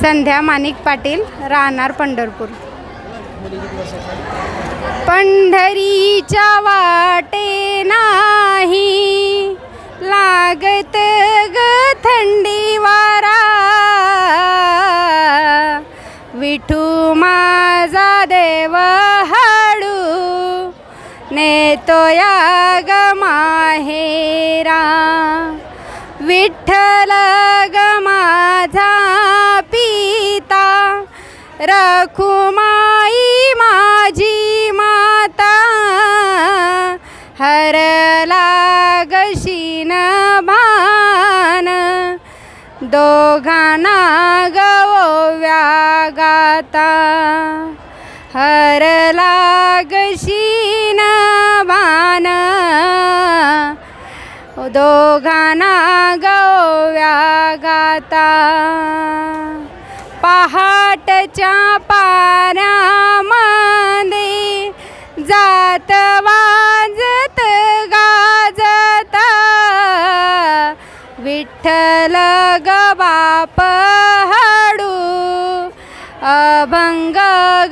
संध्या माणिक पाटील राहणार पंढरपूर. पंढरीच्या वाटे नाही लागत ग थंडी वारा. विठू माझा देव हाडू नेतो या ग माहेरा. विठ्ठल ग माझा रखुमाई माझी माता हरला गशीन भान. दोघांना गवोव्या गाता हरला गशीन भान. दोघांना गव्या गाता. पहाटच्या पाऱ्यामध्ये जात वाजत गाजता विठ्ठल ग बाप हाडू अभंग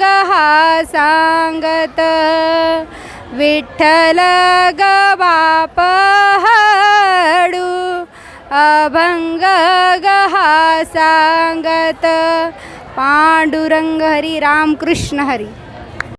ग हा सांगत विठ्ठल ग बाप हाडू अभंग सांगत पांडुरंग हरी रामकृष्ण हरी।